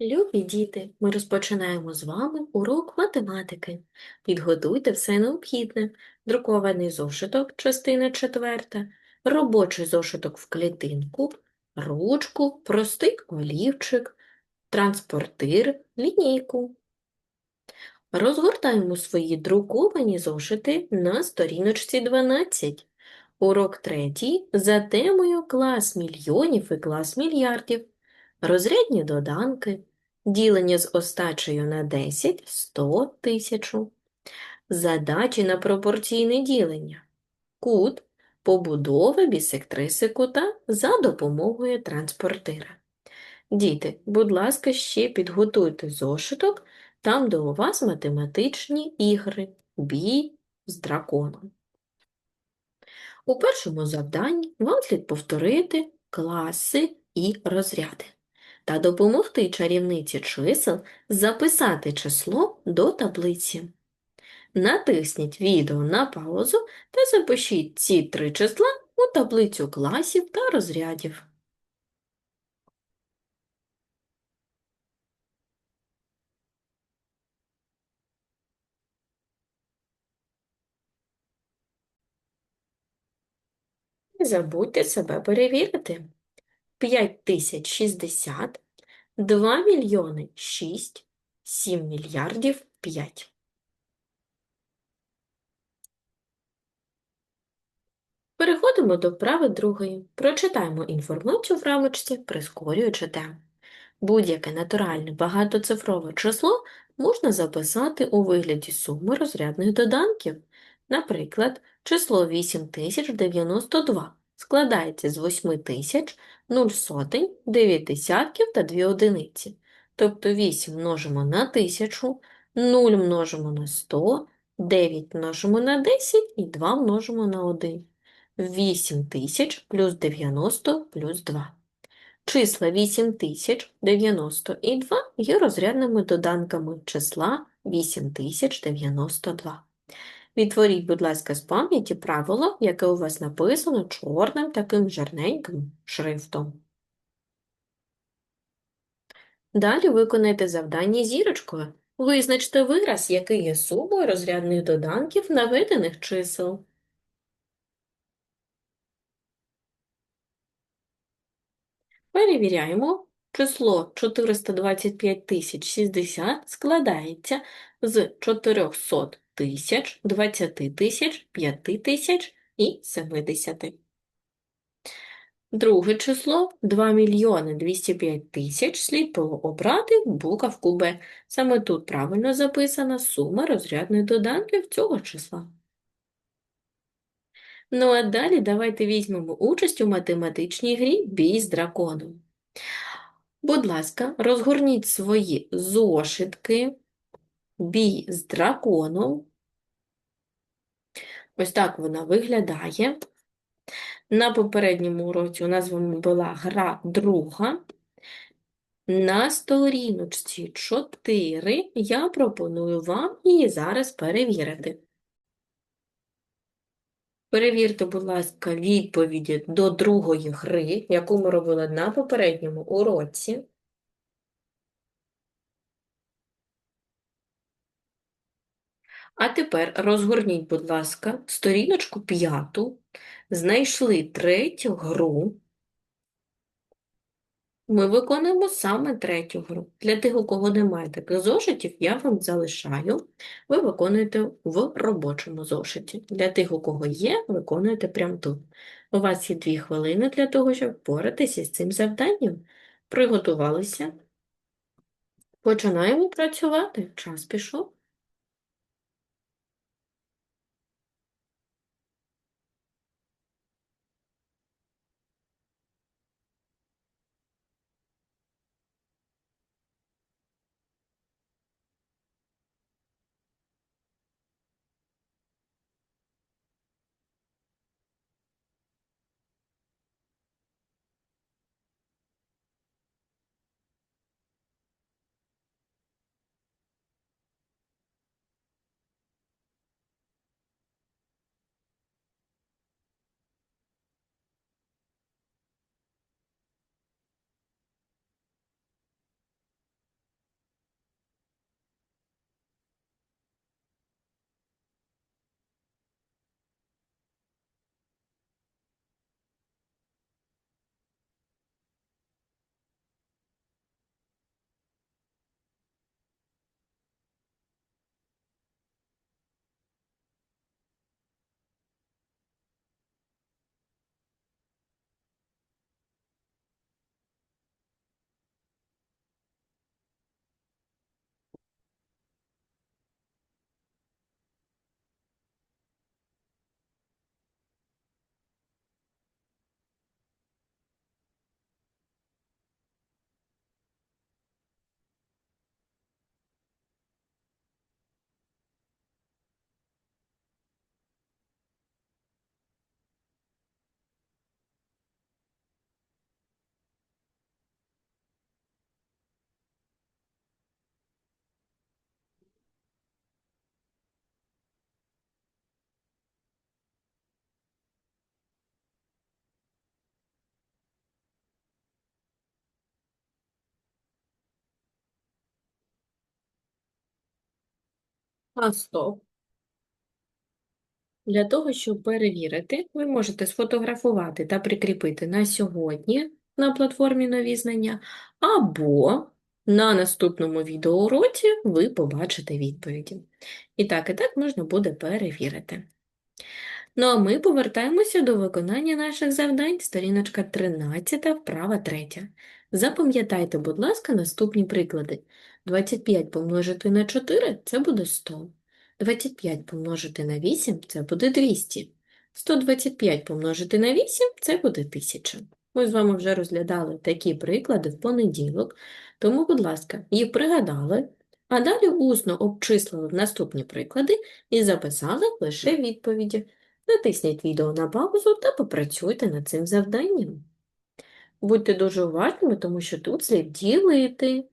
Любі діти, ми розпочинаємо з вами урок математики. Підготуйте все необхідне. Друкований зошиток, частина четверта, робочий зошиток в клітинку, ручку, простий олівчик, транспортир, лінійку. Розгортаємо свої друковані зошити на сторіночці 12. Урок третій за темою клас мільйонів і клас мільярдів. Розрядні доданки, ділення з остачею на 10, 100, 1000. Задачі на пропорційне ділення. Кут, побудова бісектриси кута за допомогою транспортира. Діти, будь ласка, ще підготуйте зошиток там, де у вас математичні ігри, бій з драконом. У першому завданні вам слід повторити класи і розряди та допомогти чарівниці чисел записати число до таблиці. Натисніть відео на паузу та запишіть ці три числа у таблицю класів та розрядів. Не забудьте себе перевірити. 5060, 2 мільйони 6, 7 мільярдів 5. Переходимо до вправи другої. Прочитаємо інформацію в рамочці, прискорюючи тему. Будь-яке натуральне багатоцифрове число можна записати у вигляді суми розрядних доданків. Наприклад, число 8092 складається з 8000, 0 сотень, 9 десятків та 2 одиниці. Тобто 8 множимо на 1000, 0 множимо на 100, 9 множимо на 10 і 2 множимо на 1. 8000 плюс 90 плюс 2. Числа 8000, 90 і 2 є розрядними доданками числа 8092. Відтворіть, будь ласка, з пам'яті правило, яке у вас написано чорним таким жирненьким шрифтом. Далі виконайте завдання зірочкою. Визначте вираз, який є сумою розрядних доданків наведених чисел. Перевіряємо. Число 425 060 складається з 400 тисяч, 20 тисяч, 5 тисяч і 70. Друге число 2 мільйони 205 тисяч слід було обрати буковку Б. Саме тут правильно записана сума розрядних доданків цього числа. Ну а далі давайте візьмемо участь у математичній грі «Бій з драконом». Будь ласка, розгорніть свої зошитки «Бій з драконом». Ось так вона виглядає. На попередньому уроці у нас вами була гра друга. На сторіночці 4 я пропоную вам її зараз перевірити. Перевірте, будь ласка, відповіді до другої гри, яку ми робили на попередньому уроці. А тепер розгорніть, будь ласка, сторіночку п'яту, знайшли третю гру. Ми виконуємо саме третю гру. Для тих, у кого немає таких зошитів, я вам залишаю. Ви виконуєте в робочому зошиті. Для тих, у кого є, виконуєте прямо тут. У вас є дві хвилини для того, щоб впоратися з цим завданням. Приготувалися. Починаємо працювати. Час пішов. А стоп. Для того, щоб перевірити, ви можете сфотографувати та прикріпити на сьогодні на платформі Нові знання, або на наступному відеоуроці ви побачите відповіді. І так, і так можна буде перевірити. Ну а ми повертаємося до виконання наших завдань. Сторіночка 13, вправа 3. Запам'ятайте, будь ласка, наступні приклади. 25 помножити на 4 – це буде 100. 25 помножити на 8 – це буде 200. 125 помножити на 8 – це буде 1000. Ми з вами вже розглядали такі приклади в понеділок, тому, будь ласка, їх пригадали, а далі усно обчислили наступні приклади і записали лише відповіді. Натисніть відео на паузу та попрацюйте над цим завданням. Будьте дуже уважними, тому що тут слід ділити.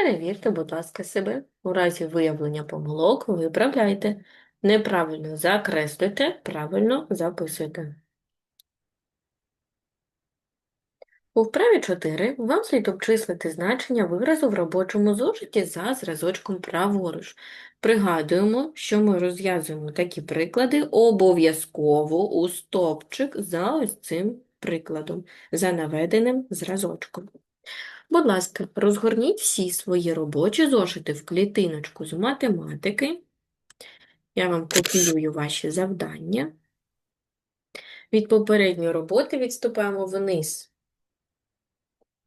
Перевірте, будь ласка, себе. У разі виявлення помилок виправляйте. Неправильно закреслюйте, правильно записуйте. У вправі 4 вам слід обчислити значення виразу в робочому зошиті за зразочком праворуч. Пригадуємо, що ми розв'язуємо такі приклади обов'язково у стопчик за ось цим прикладом, за наведеним зразочком. Будь ласка, розгорніть всі свої робочі зошити в клітиночку з математики. Я вам копіюю ваші завдання. Від попередньої роботи відступаємо вниз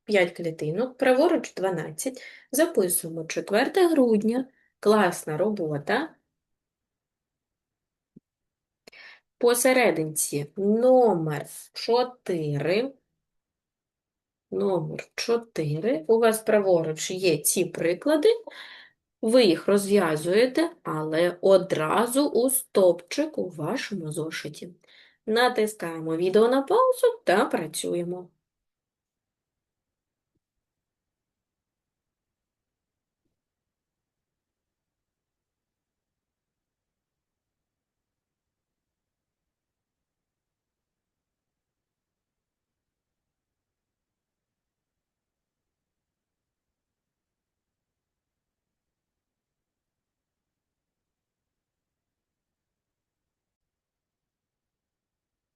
5 клітинок, праворуч 12. Записуємо 4 грудня, класна робота. Посерединці номер 4. Номер 4. У вас праворуч є ці приклади. Ви їх розв'язуєте, але одразу у стопчик у вашому зошиті. Натискаємо відео на паузу та працюємо.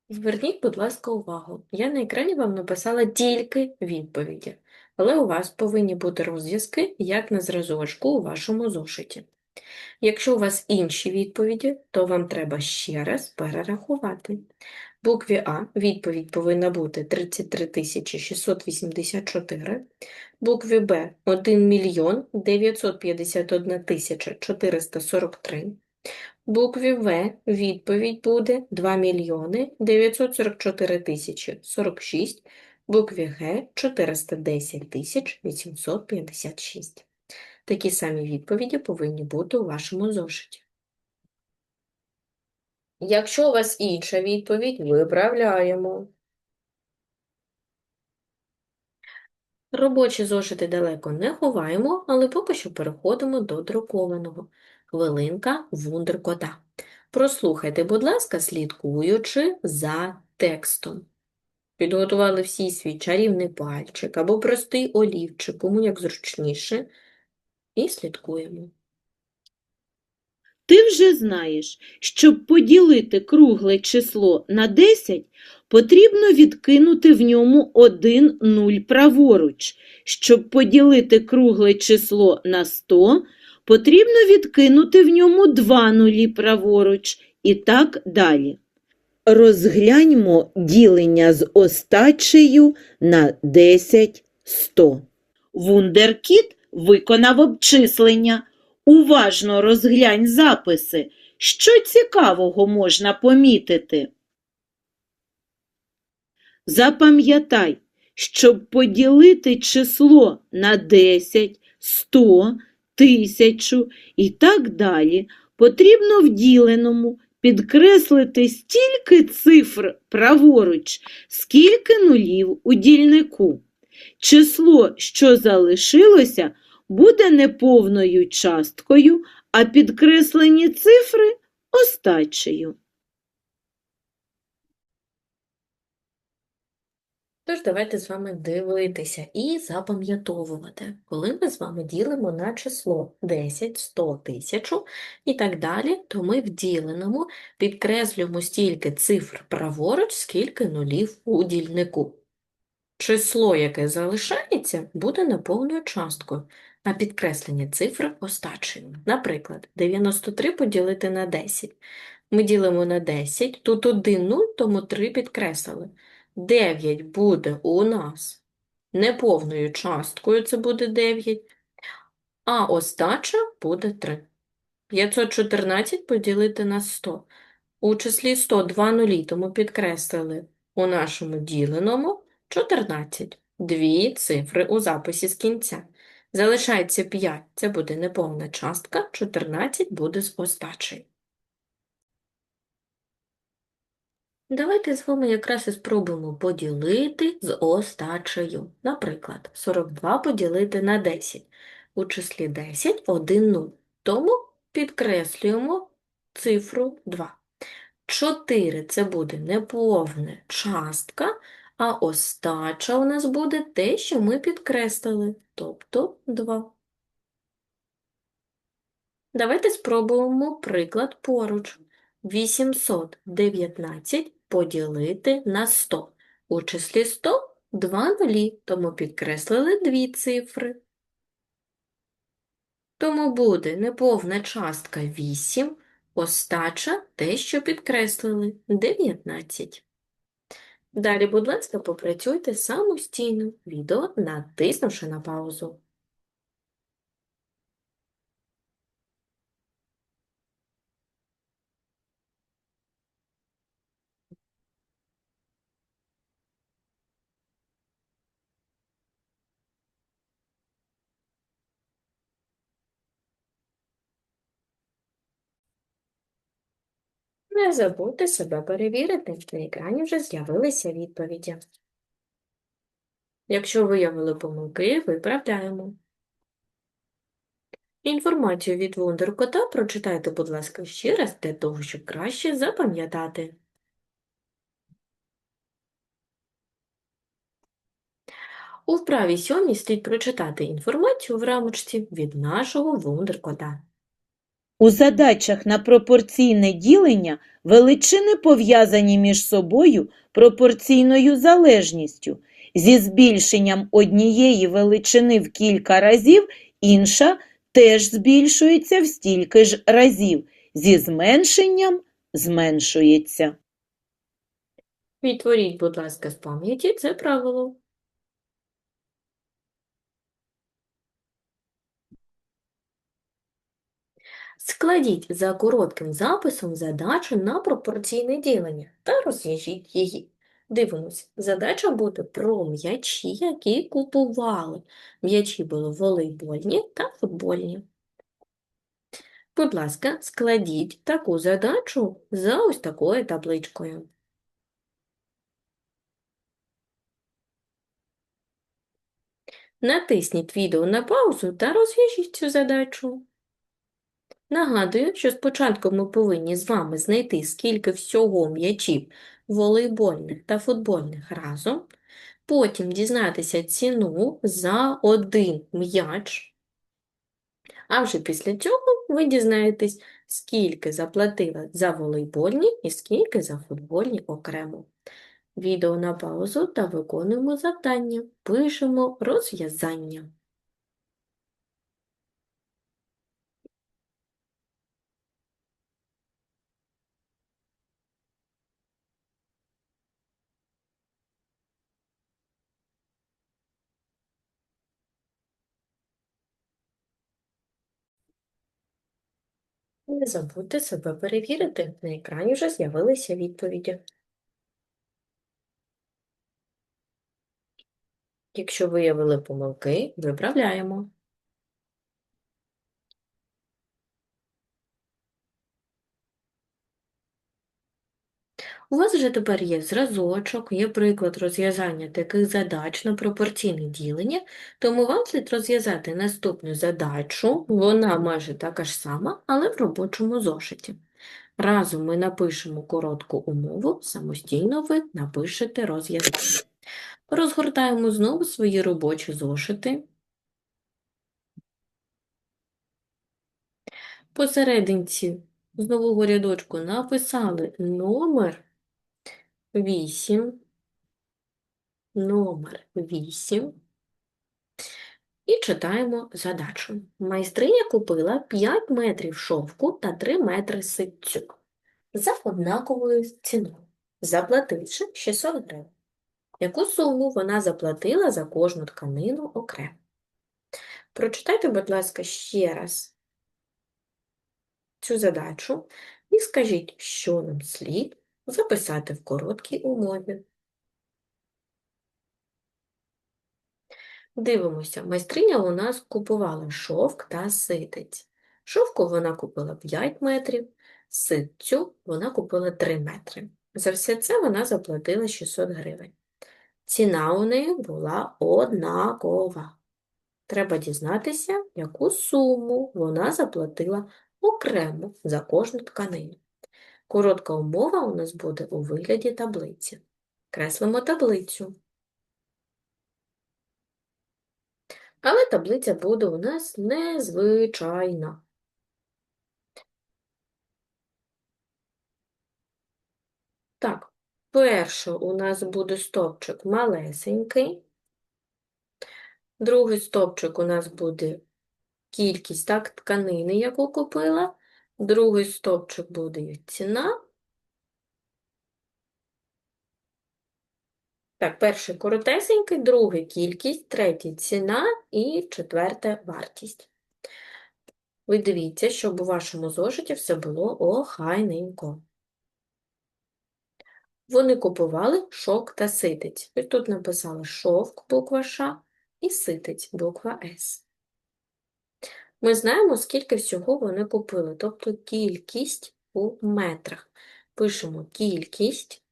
Зверніть, будь ласка, увагу. Я на екрані вам написала тільки відповіді, але у вас повинні бути розв'язки, як на зразочку у вашому зошиті. Якщо у вас інші відповіді, то вам треба ще раз перерахувати. Букві А відповідь повинна бути 33 684, букві Б 1 мільйон 951 443, букві В відповідь буде 2 мільйони 944 тисячі 46, букві Г 410 тисяч 856. Такі самі відповіді повинні бути у вашому зошиті. Якщо у вас інша відповідь, виправляємо. Робочі зошити далеко не ховаємо, але поки що переходимо до друкованого. Хвилинка вундеркота. Прослухайте, будь ласка, слідкуючи за текстом. Підготували всі свій чарівний пальчик або простий олівчик, кому як зручніше, і слідкуємо. Ти вже знаєш, щоб поділити кругле число на 10, потрібно відкинути в ньому один нуль праворуч. Щоб поділити кругле число на 100, потрібно відкинути в ньому два нулі праворуч і так далі. Розгляньмо ділення з остачею на 10 100. Вундеркіт виконав обчислення. Уважно розглянь записи. Що цікавого можна помітити? Запам'ятай, щоб поділити число на 10, 100, 1000 і так далі, потрібно в діленому підкреслити стільки цифр праворуч, скільки нулів у дільнику. Число, що залишилося, буде неповною часткою, а підкреслені цифри остачею. Тож давайте з вами дивитися і запам'ятовувати, коли ми з вами ділимо на число 10, 100, 1000 і так далі, то ми в діленому підкреслюємо стільки цифр праворуч, скільки нулів у дільнику. Число, яке залишається, буде неповною часткою, а підкреслені цифри остачею. Наприклад, 93 поділити на 10. Ми ділимо на 10, тут 1 0, тому 3 підкреслили. 9 буде у нас неповною часткою, це буде 9, а остача буде 3. 514 поділити на 100. У числі 100 два нулі, тому підкреслили у нашому діленому 14. Дві цифри у записі з кінця. Залишається 5, це буде неповна частка, 14 буде з остачею. Давайте з вами якраз і спробуємо поділити з остачею. Наприклад, 42 поділити на 10. У числі 10 – 1 0. Тому підкреслюємо цифру 2. 4 – це буде неповна частка, а остача у нас буде те, що ми підкреслили, тобто 2. Давайте спробуємо приклад поруч. 819 поділити на 100. У числі 100 – 2 нулі, тому підкреслили дві цифри. Тому буде неповна частка 8, остача те, що підкреслили – 19. Далі, будь ласка, попрацюйте самостійно, відео натиснувши на паузу. Не забудьте себе перевірити, на екрані вже з'явилися відповіді. Якщо виявили помилки, виправляємо. Інформацію від Вундеркота прочитайте, будь ласка, ще раз для того, щоб краще запам'ятати. У вправі сьомій слід прочитати інформацію в рамочці від нашого Вундеркота. У задачах на пропорційне ділення величини пов'язані між собою пропорційною залежністю. Зі збільшенням однієї величини в кілька разів інша теж збільшується в стільки ж разів. Зі зменшенням зменшується. Відтворіть, будь ласка, з пам'яті це правило. Складіть за коротким записом задачу на пропорційне ділення та розв'яжіть її. Дивимось, задача буде про м'ячі, які купували. М'ячі були волейбольні та футбольні. Будь ласка, складіть таку задачу за ось такою табличкою. Натисніть відео на паузу та розв'яжіть цю задачу. Нагадую, що спочатку ми повинні з вами знайти, скільки всього м'ячів волейбольних та футбольних разом, потім дізнатися ціну за один м'яч, а вже після цього ви дізнаєтесь, скільки заплатили за волейбольні і скільки за футбольні окремо. Відео на паузу та виконуємо завдання. Пишемо розв'язання. Не забудьте себе перевірити. На екрані вже з'явилися відповіді. Якщо виявили помилки, виправляємо. У вас вже тепер є зразочок, є приклад розв'язання таких задач на пропорційне ділення, тому вам слід розв'язати наступну задачу, вона майже така ж сама, але в робочому зошиті. Разом ми напишемо коротку умову, самостійно ви напишете розв'язання. Розгортаємо знову свої робочі зошити. Посерединці з нового рядочку написали номер 8, номер 8 і читаємо задачу. Майстриня купила 5 метрів шовку та 3 метри ситцю за однаковою ціною, заплативши 600 гривень. Яку суму вона заплатила за кожну тканину окремо? Прочитайте, будь ласка, ще раз цю задачу і скажіть, що нам слід записати в короткій умові. Дивимося, майстриня у нас купувала шовк та ситець. Шовку вона купила 5 метрів, ситцю вона купила 3 метри. За все це вона заплатила 600 гривень. Ціна у неї була однакова. Треба дізнатися, яку суму вона заплатила окремо за кожну тканину. Коротка умова у нас буде у вигляді таблиці. Креслимо таблицю. Але таблиця буде у нас незвичайна. Так, перше у нас буде стовпчик малесенький. Другий стовпчик у нас буде кількість так, тканини, яку купила. Другий стовпчик буде ціна. Так, перший коротесенький, другий кількість, третій ціна і четверте вартість. Ви дивіться, щоб у вашому зошиті все було охайненько. Вони купували шовк та ситець. Ось тут написали шовк, буква Ш, і ситець, буква С. Ми знаємо, скільки всього вони купили, тобто кількість у метрах. Пишемо кількість.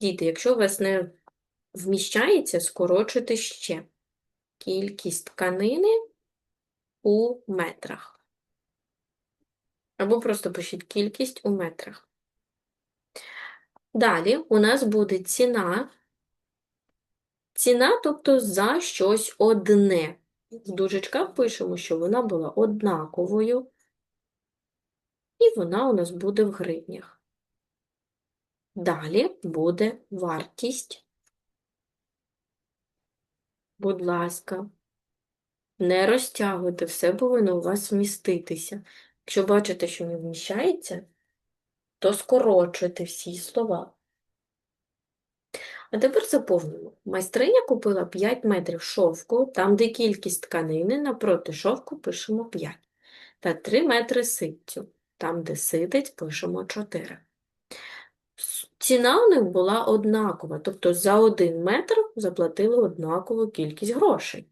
Діти, якщо у вас не вміщається, скорочуйте ще. Кількість тканини у метрах. Або просто пишіть кількість у метрах. Далі у нас буде ціна. Ціна, тобто за щось одне. В дужечках пишемо, що вона була однаковою, і вона у нас буде в гривнях. Далі буде вартість. Будь ласка, не розтягуйте, все повинно у вас вміститися. Якщо бачите, що не вміщається, то скорочуйте всі слова. А тепер заповнимо. Майстриня купила 5 метрів шовку, там, де кількість тканини, напроти шовку пишемо 5. Та 3 метри ситцю, там, де ситець, пишемо 4. Ціна у них була однакова, тобто за 1 метр заплатили однакову кількість грошей.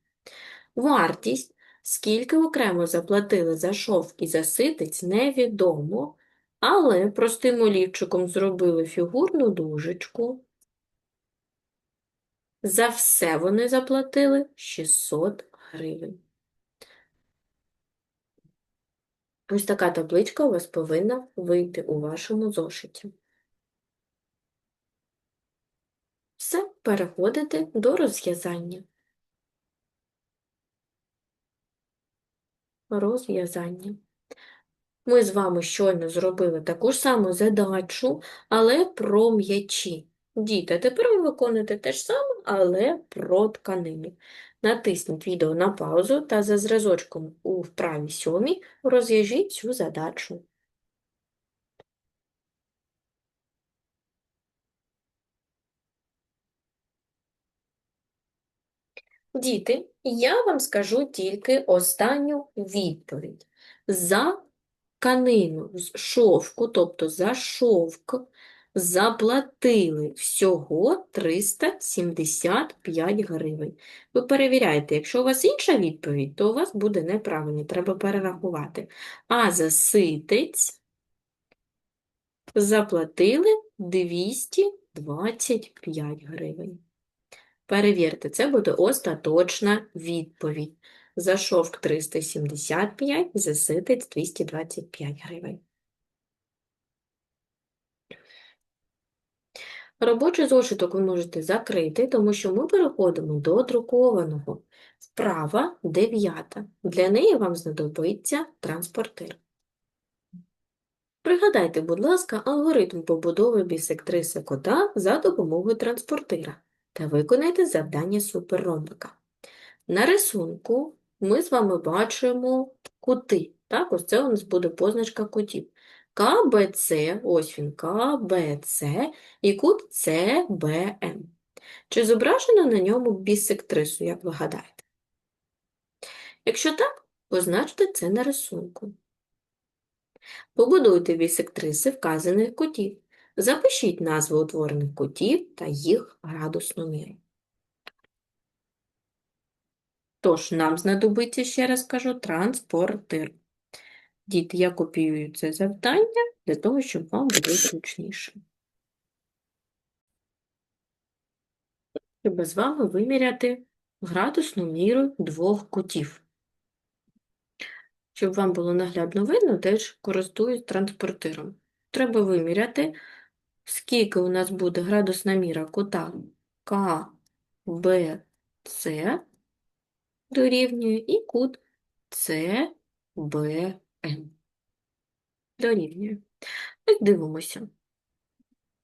Вартість, скільки окремо заплатили за шовк і за ситець, невідомо, але простим олівчиком зробили фігурну дужечку. За все вони заплатили 600 гривень. Ось така табличка у вас повинна вийти у вашому зошиті. Все, переходите до розв'язання. Розв'язання. Ми з вами щойно зробили таку ж саму задачу, але про м'ячі. Діти, тепер ви виконуєте те ж саме, але про тканину. Натисніть відео на паузу та за зразочком у вправі сьомій розв'яжіть цю задачу. Діти, я вам скажу тільки останню відповідь. За тканину з шовку, тобто за шовк, заплатили всього 375 гривень. Ви перевіряєте, якщо у вас інша відповідь, то у вас буде неправильно, треба перерахувати. А за ситець заплатили 225 гривень. Перевірте, це буде остаточна відповідь. За шовк 375, за ситець 225 гривень. Робочий зошиток ви можете закрити, тому що ми переходимо до друкованого. Вправа дев'ята. Для неї вам знадобиться транспортир. Пригадайте, будь ласка, алгоритм побудови бісектриси кота за допомогою транспортира та виконайте завдання суперромбика. На рисунку ми з вами бачимо кути. Так, ось це у нас буде позначка кутів. КБЦ, ось він, КБЦ і кут ЦБМ. Чи зображено на ньому бісектрису, як ви гадаєте? Якщо так, позначте це на рисунку. Побудуйте бісектриси вказаних кутів. Запишіть назви утворених кутів та їх градусну міру. Тож, нам знадобиться, ще раз кажу, транспортир. Діти, я копіюю це завдання для того, щоб вам було зручніше. Щоб з вами виміряти градусну міру двох кутів. Щоб вам було наглядно видно, теж користуюсь транспортиром. Треба виміряти, скільки у нас буде градусна міра кута К, Б, С дорівнює і кут С, Б, М. Дорівнює. Ось дивимося.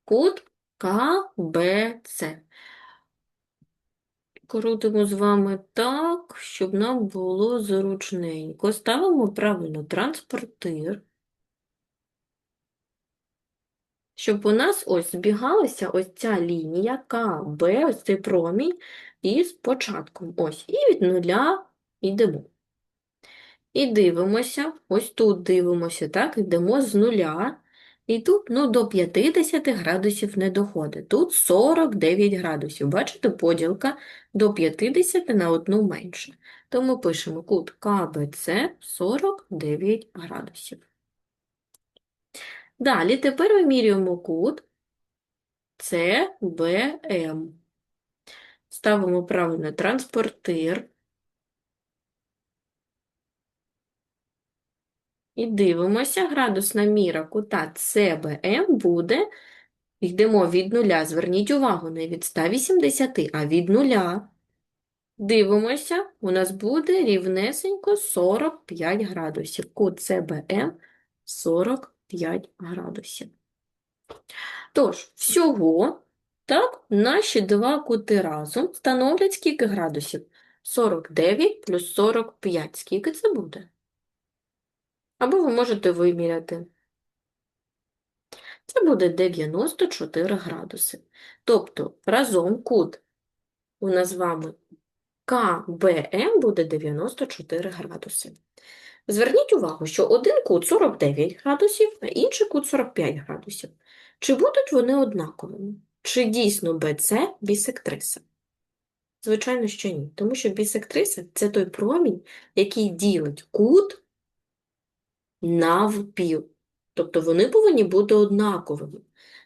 Кут КБЦ. Крутимо з вами так, щоб нам було зручненько. Ставимо правильно транспортир. Щоб у нас ось збігалася ось ця лінія КБ, ось цей промінь, із початком. Ось. І від нуля йдемо. І дивимося, ось тут дивимося, так, йдемо з нуля. І тут ну, до 50 градусів не доходить. Тут 49 градусів. Бачите, поділка до 50 на одну менше. Тому пишемо кут КБЦ 49 градусів. Далі тепер вимірюємо кут ЦБМ. Ставимо правильно транспортир. І дивимося, градусна міра кута ЦБМ буде, йдемо від нуля, зверніть увагу, не від 180, а від нуля. Дивимося, у нас буде рівнесенько 45 градусів. Кут ЦБМ 45 градусів. Тож, всього, так, наші два кути разом становлять скільки градусів? 49 плюс 45. Скільки це буде? Або ви можете виміряти. Це буде 94 градуси. Тобто разом кут у нас з вами КБМ буде 94 градуси. Зверніть увагу, що один кут 49 градусів, а інший кут 45 градусів. Чи будуть вони однаковими? Чи дійсно БЦ бісектриса? Звичайно, що ні. Тому що бісектриса – це той промінь, який ділить кут навпіл. Тобто вони повинні бути однаковими.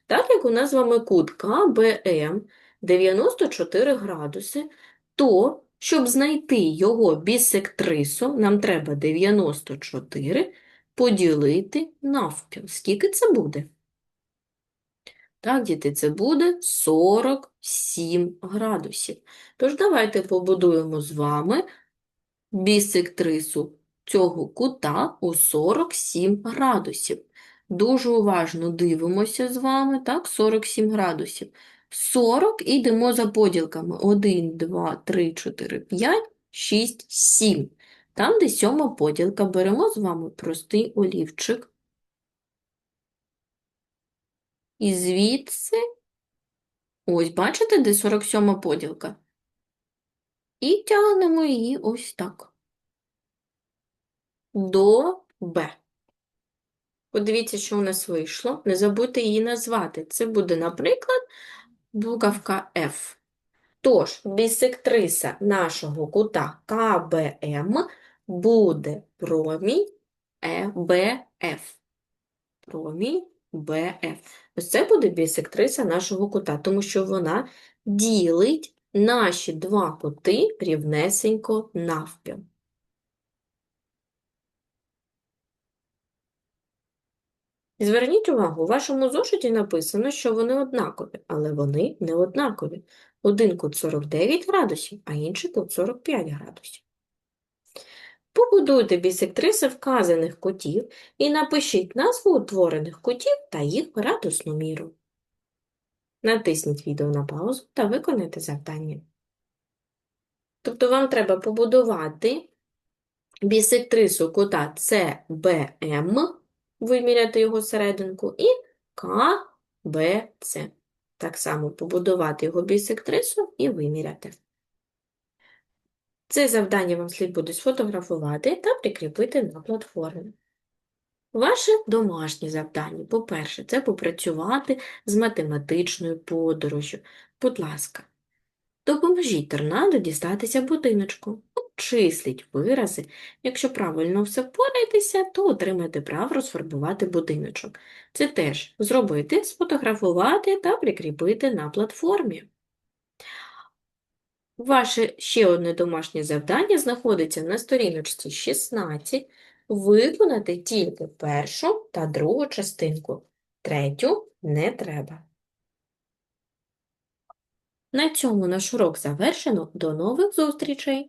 Так як у нас з вами кут КБМ 94 градуси, то, щоб знайти його бісектрису, нам треба 94 поділити навпіл. Скільки це буде? Так, діти, це буде 47 градусів. Тож давайте побудуємо з вами бісектрису цього кута у 47 градусів. Дуже уважно дивимося з вами, так, 47 градусів. 40 і йдемо за поділками. 1, 2, 3, 4, 5, 6, 7. Там, де сьома поділка, беремо з вами простий олівчик. І звідси, ось, бачите, де 47 поділка? І тягнемо її ось так. До Б. Подивіться, що у нас вийшло. Не забудьте її назвати. Це буде, наприклад, буковка F. Тож, бісектриса нашого кута КБМ буде промінь ЕБФ. Промінь БФ. Ось це буде бісектриса нашого кута, тому що вона ділить наші два кути рівнесенько навпіл. Зверніть увагу, у вашому зошиті написано, що вони однакові, але вони не однакові. Один кут 49 градусів, а інший кут 45 градусів. Побудуйте бісектриси вказаних кутів і напишіть назву утворених кутів та їх градусну міру. Натисніть відео на паузу та виконайте завдання. Тобто вам треба побудувати бісектрису кута CBM, виміряти його серединку, і КБЦ. Так само побудувати його бісектрису і виміряти. Це завдання вам слід буде сфотографувати та прикріпити на платформі. Ваше домашнє завдання, по-перше, це попрацювати з математичною подорожю. Будь ласка, допоможіть торнадо дістатися будиночку. Обчисліть вирази. Якщо правильно все впораєтеся, то отримаєте право розфарбувати будиночок. Це теж зробити, сфотографувати та прикріпити на платформі. Ваше ще одне домашнє завдання знаходиться на сторіночці 16. Виконати тільки першу та другу частинку. Третю не треба. На цьому наш урок завершено. До нових зустрічей!